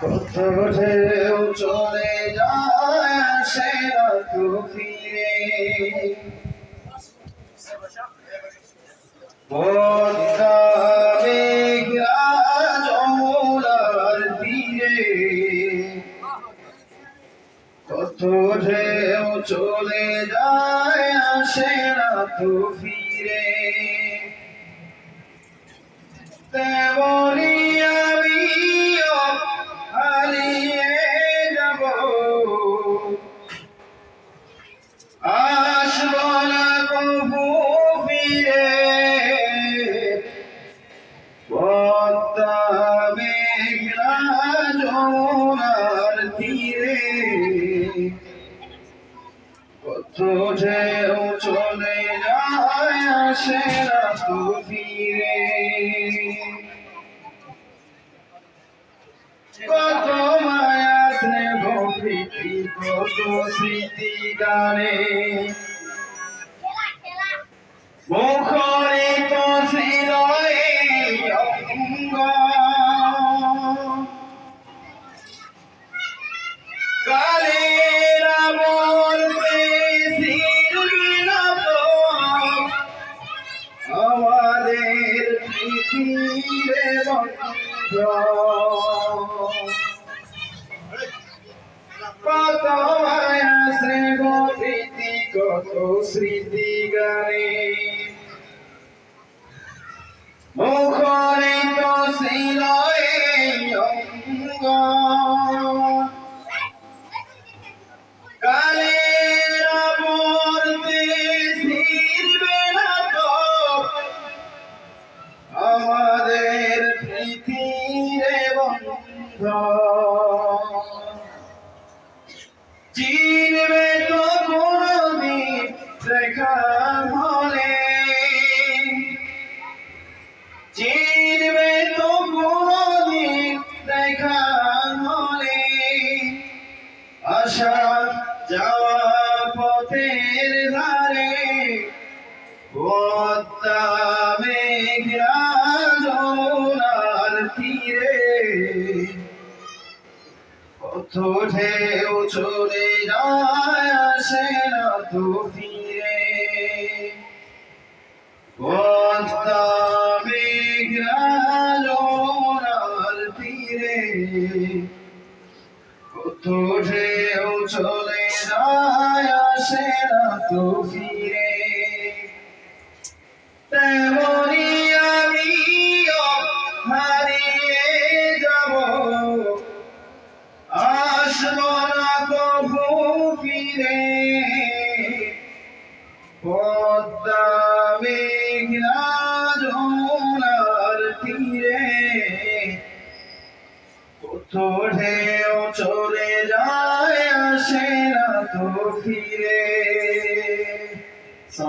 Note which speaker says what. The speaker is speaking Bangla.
Speaker 1: ঢেউ চলে যায় না তো ফিরে। কত ঢেউ চলে যায় আসে না তো ফিরে। ঢেউ চলে যায় ফিরে কত মায়া স্নেহ কত স্মৃতি গানে। মুখরিত কত মায়া শ্রী গোপীতি কত স্মৃতি গানে। চিনবে তো কোনদিন দেখা হলে। তো কোনদিন দেখা হলে। আশা যাওয়া কত ঢেউ চলে যায় আসে না তো ফিরে পদ্মা মেঘনা যমুনার তীরে কত ঢেউ চলে যায় আসে না তো ফিরে ফিরে পদ্মা মেঘনা যমুনার তীরে ঢেউ